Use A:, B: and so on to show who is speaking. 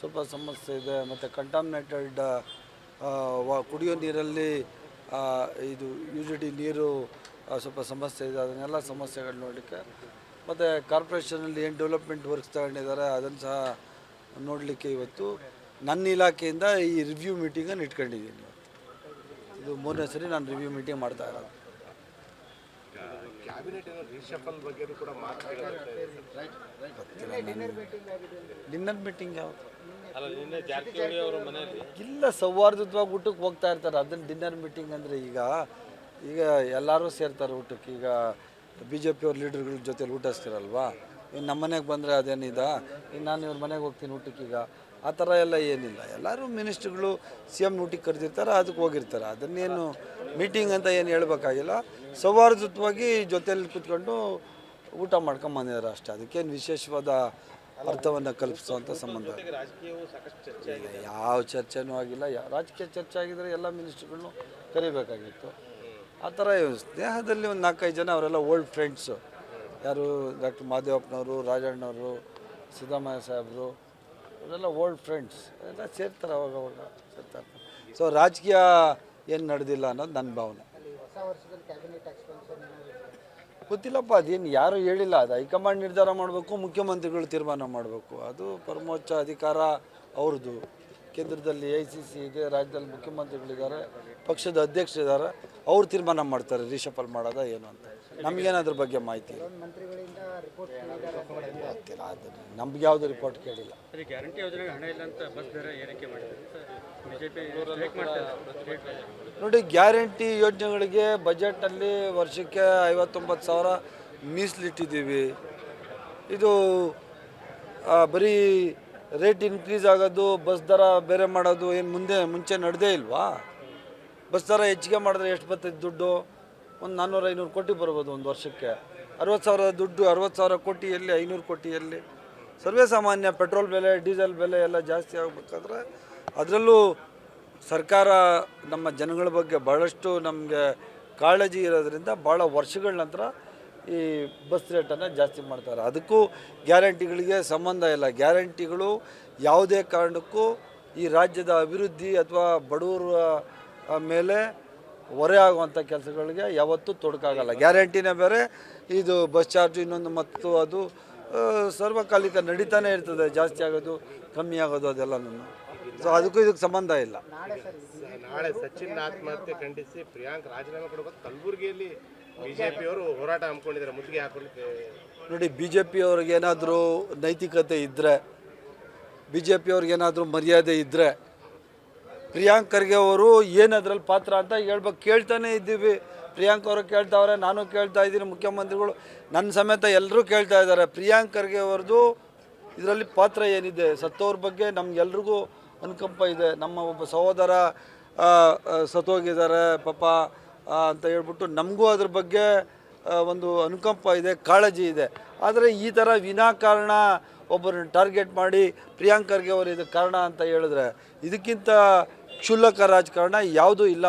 A: ಸ್ವಲ್ಪ ಸಮಸ್ಯೆ ಇದೆ, ಮತ್ತು ಕಂಟಾಮಿನೇಟೆಡ್ ಕುಡಿಯೋ ನೀರಲ್ಲಿ ಇದು ಯು ಜಿ ನೀರು ಸ್ವಲ್ಪ ಸಮಸ್ಯೆ ಇದೆ, ಅದನ್ನೆಲ್ಲ ಸಮಸ್ಯೆಗಳು ನೋಡಲಿಕ್ಕೆ. ಮತ್ತು ಕಾರ್ಪೊರೇಷನಲ್ಲಿ ಏನು ಡೆವಲಪ್ಮೆಂಟ್ ವರ್ಕ್ಸ್ ತಗೊಂಡಿದ್ದಾರೆ ಅದನ್ನು ಸಹ ನೋಡಲಿಕ್ಕೆ ಇವತ್ತು. ನನ್ನ ಇಲಾಖೆಯಿಂದ ಈ ರಿವ್ಯೂ ಮೀಟಿಂಗನ್ನು ಇಟ್ಕೊಂಡಿದ್ದೀನಿ ಇದು ಮೂರನೇ ಸರಿ ನಾನು ರಿವ್ಯೂ ಮೀಟಿಂಗ್ ಮಾಡ್ತಾ ಇರೋದು.
B: ಕ್ಯಾಬಿನೆಟ್ ರೀಶಫಲ್ ಬಗ್ಗೆ ಕೂಡ
A: ಡಿನ್ನರ್ ಮೀಟಿಂಗ್ ಯಾವುದು?
C: ಅಲ್ಲ ನಿನ್ನೆ ಜಾರಕಿಹೊಳಿ ಅವರ ಮನೆಯಲ್ಲಿ
A: ಇಲ್ಲ ಸೌಹಾರ್ದತ್ವಾಗಿ ಊಟಕ್ಕೆ ಹೋಗ್ತಾ ಇರ್ತಾರೆ. ಅದನ್ನ ಡಿನ್ನರ್ ಮೀಟಿಂಗ್ ಅಂದರೆ ಈಗ ಈಗ ಎಲ್ಲರೂ ಸೇರ್ತಾರೆ ಊಟಕ್ಕೆ. ಈಗ ಬಿ ಜೆ ಪಿಯವ್ರ ಲೀಡರ್ಗಳ ಜೊತೆಲಿ ಊಟಿಸ್ತಿರಲ್ವಾ ಇನ್ನು ನಮ್ಮ ಮನೆಗೆ ಬಂದರೆ ಅದೇನಿದ? ಇನ್ನು ನಾನು ಇವ್ರ ಮನೆಗೆ ಹೋಗ್ತೀನಿ ಊಟಕ್ಕೆ ಈಗ. ಆ ಥರ ಎಲ್ಲ ಏನಿಲ್ಲ. ಎಲ್ಲರೂ ಮಿನಿಸ್ಟ್ರುಗಳು ಸಿ ಎಂ ಊಟಿಗೆ ಕರೆದಿರ್ತಾರೆ, ಅದಕ್ಕೆ ಹೋಗಿರ್ತಾರೆ. ಅದನ್ನೇನು ಮೀಟಿಂಗ್ ಅಂತ ಏನು ಹೇಳಬೇಕಾಗಿಲ್ಲ. ಸೌಹಾರ್ದಯುತವಾಗಿ ಜೊತೆಯಲ್ಲಿ ಕೂತ್ಕೊಂಡು ಊಟ ಮಾಡ್ಕೊಂಬಂದಿದ್ದಾರೆ ಅಷ್ಟೇ. ಅದಕ್ಕೇನು ವಿಶೇಷವಾದ ಅರ್ಥವನ್ನು ಕಲ್ಪಿಸುವಂಥ ಸಂಬಂಧ. ಯಾವ ಚರ್ಚೆನೂ ಆಗಿಲ್ಲ. ರಾಜಕೀಯ ಚರ್ಚೆ ಆಗಿದ್ರೆ ಎಲ್ಲ ಮಿನಿಸ್ಟ್ರುಗಳನ್ನು ಕರಿಬೇಕಾಗಿತ್ತು. ಆ ಥರ ಸ್ನೇಹದಲ್ಲಿ ಒಂದು ನಾಲ್ಕೈದು ಜನ ಅವರೆಲ್ಲ ಓಲ್ಡ್ ಫ್ರೆಂಡ್ಸು ಯಾರು ಡಾಕ್ಟರ್ ಮಾದೇವಪ್ಪನವರು, ರಾಜಣ್ಣವರು, ಸಿದ್ದರಾಮಯ್ಯ ಸಾಹೇಬರು ಅವರೆಲ್ಲ ಓಲ್ಡ್ ಫ್ರೆಂಡ್ಸ್ ಎಲ್ಲ ಸೇರ್ತಾರೆ ಅವಾಗ ಅವಾಗ. ಸೇರ್ತಾರೆ. ಸೊ ರಾಜಕೀಯ ಏನು ನಡೆದಿಲ್ಲ ಅನ್ನೋದು ನನ್ನ ಭಾವನೆ. ಗೊತ್ತಿಲ್ಲಪ್ಪ, ಅದೇನು ಯಾರು ಹೇಳಿಲ್ಲ. ಅದು ಹೈಕಮಾಂಡ್ ನಿರ್ಧಾರ ಮಾಡಬೇಕು, ಮುಖ್ಯಮಂತ್ರಿಗಳು ತೀರ್ಮಾನ ಮಾಡಬೇಕು. ಅದು ಪರಮೋಚ್ಚ ಅಧಿಕಾರ ಅವ್ರದ್ದು. ಕೇಂದ್ರದಲ್ಲಿ ಐ ಸಿ ಸಿ ಇದೆ ರಾಜ್ಯದಲ್ಲಿ ಮುಖ್ಯಮಂತ್ರಿಗಳಿದ್ದಾರೆ ಪಕ್ಷದ ಅಧ್ಯಕ್ಷರಿದ್ದಾರೆ ಅವ್ರು ತೀರ್ಮಾನ ಮಾಡ್ತಾರೆ ರೀಷಪಲ್ ಮಾಡೋದ ಏನು ಅಂತ. ನಮಗೇನು ಅದ್ರ ಬಗ್ಗೆ ಮಾಹಿತಿ. ಗೊತ್ತಿಲ್ಲ ನಮ್ಗೆ ಯಾವುದು ರಿಪೋರ್ಟ್ ಕೇಳಿಲ್ಲ. ನೋಡಿ ಗ್ಯಾರಂಟಿ ಯೋಜನೆಗಳಿಗೆ ಬಜೆಟಲ್ಲಿ ವರ್ಷಕ್ಕೆ ಐವತ್ತೊಂಬತ್ತು ಸಾವಿರ ಮೀಸಲಿಟ್ಟಿದ್ದೀವಿ. ಇದು ಬರೀ ರೇಟ್ ಇನ್ಕ್ರೀಸ್ ಆಗೋದು ಬಸ್ ದರ ಬೇರೆ ಮಾಡೋದು ಏನು ಮುಂದೆ, ಮುಂಚೆ ನಡೆದೇ ಇಲ್ವಾ? ಬಸ್ ದರ ಹೆಚ್ಚಿಗೆ ಮಾಡಿದ್ರೆ ಎಷ್ಟು ಬರ್ತೈತೆ ದುಡ್ಡು? ಒಂದು ನಾನ್ನೂರು ಐನೂರು ಕೋಟಿ ಬರ್ಬೋದು ಒಂದು ವರ್ಷಕ್ಕೆ. ಅರವತ್ತು ಸಾವಿರ ದುಡ್ಡು, ಅರವತ್ತು ಸಾವಿರ ಕೋಟಿ ಎಲ್ಲಿ, ಐನೂರು ಕೋಟಿ ಎಲ್ಲಿ? ಸರ್ವೇ ಸಾಮಾನ್ಯ ಪೆಟ್ರೋಲ್ ಬೆಲೆ ಡೀಸೆಲ್ ಬೆಲೆ ಎಲ್ಲ ಜಾಸ್ತಿ ಆಗಬೇಕಾದ್ರೆ ಅದರಲ್ಲೂ ಸರ್ಕಾರ ನಮ್ಮ ಜನಗಳ ಬಗ್ಗೆ ಭಾಳಷ್ಟು ನಮಗೆ ಕಾಳಜಿ ಇರೋದರಿಂದ ಭಾಳ ವರ್ಷಗಳ ನಂತರ ಈ ಬಸ್ ರೇಟನ್ನು ಜಾಸ್ತಿ ಮಾಡ್ತಾರೆ. ಅದಕ್ಕೂ ಗ್ಯಾರಂಟಿಗಳಿಗೆ ಸಂಬಂಧ ಇಲ್ಲ. ಗ್ಯಾರಂಟಿಗಳು ಯಾವುದೇ ಕಾರಣಕ್ಕೂ ಈ ರಾಜ್ಯದ ಅಭಿವೃದ್ಧಿ ಅಥವಾ ಬಡವರ ಮೇಲೆ ಹೊರೆ ಆಗುವಂಥ ಕೆಲಸಗಳಿಗೆ ಯಾವತ್ತೂ ತೊಡಕಾಗಲ್ಲ. ಗ್ಯಾರಂಟಿನೇ ಬೇರೆ, ಇದು ಬಸ್ ಚಾರ್ಜು ಇನ್ನೊಂದು ಮತ್ತು ಅದು ಸರ್ವಕಾಲಿಕ ನಡೀತಾನೆ ಇರ್ತದೆ. ಜಾಸ್ತಿ ಆಗೋದು, ಕಮ್ಮಿ ಆಗೋದು ಅದೆಲ್ಲನೂ. ಸೊ ಅದಕ್ಕೂ ಇದಕ್ಕೆ ಸಂಬಂಧ ಇಲ್ಲ.
B: ನಾಳೆ ಸಚಿನ್ ಆತ್ಮಹತ್ಯೆ ಖಂಡಿಸಿ ಪ್ರಿಯಾಂಕ್ ರಾಜೀನಾಮೆ ಕಲಬುರಗಿಯಲ್ಲಿ ಬಿಜೆಪಿಯವರು ಹೋರಾಟ ಹಮ್ಮಿಕೊಂಡಿದ್ದಾರೆ
A: ನೋಡಿ ಬಿ ಜೆ ಪಿಯವ್ರಿಗೇನಾದರೂ ನೈತಿಕತೆ ಇದ್ದರೆ ಬಿ ಜೆ ಪಿಯವ್ರಿಗೇನಾದರೂ ಮರ್ಯಾದೆ ಇದ್ದರೆ ಪ್ರಿಯಾಂಕ್ ಖರ್ಗೆ ಅವರು ಏನು ಅದ್ರಲ್ಲಿ ಪಾತ್ರ ಅಂತ ಹೇಳ್ಬೇಕು ಕೇಳ್ತಾನೆ ಇದ್ದೀವಿ. ಪ್ರಿಯಾಂಕ್ ಅವರು ಕೇಳ್ತಾವ್ರೆ, ನಾನು ಕೇಳ್ತಾ ಇದ್ದೀನಿ, ಮುಖ್ಯಮಂತ್ರಿಗಳು. ನನ್ನ ಸಮೇತ ಎಲ್ಲರೂ ಕೇಳ್ತಾ ಇದ್ದಾರೆ, ಪ್ರಿಯಾಂಕ್ ಖರ್ಗೆ ಅವ್ರದ್ದು ಇದರಲ್ಲಿ ಪಾತ್ರ ಏನಿದೆ? ಸತ್ತೋರ ಬಗ್ಗೆ ನಮ್ಗೆಲ್ರಿಗೂ ಅನುಕಂಪ ಇದೆ. ನಮ್ಮ ಒಬ್ಬ ಸಹೋದರ ಸತ್ತೋಗಿದ್ದಾರೆ, ಪಾಪ ಅಂತ ಹೇಳ್ಬಿಟ್ಟು ನಮಗೂ ಅದ್ರ ಬಗ್ಗೆ ಒಂದು ಅನುಕಂಪ ಇದೆ, ಕಾಳಜಿ ಇದೆ. ಆದರೆ ಈ ಥರ ವಿನಾಕಾರಣ ಒಬ್ಬರನ್ನ ಟಾರ್ಗೆಟ್ ಮಾಡಿ ಪ್ರಿಯಾಂಕರ್ಗೆ ಅವರು ಇದಕ್ಕೆ ಕಾರಣ ಅಂತ ಹೇಳಿದ್ರೆ ಇದಕ್ಕಿಂತ ಕ್ಷುಲ್ಲಕ ರಾಜಕಾರಣ ಯಾವುದೂ ಇಲ್ಲ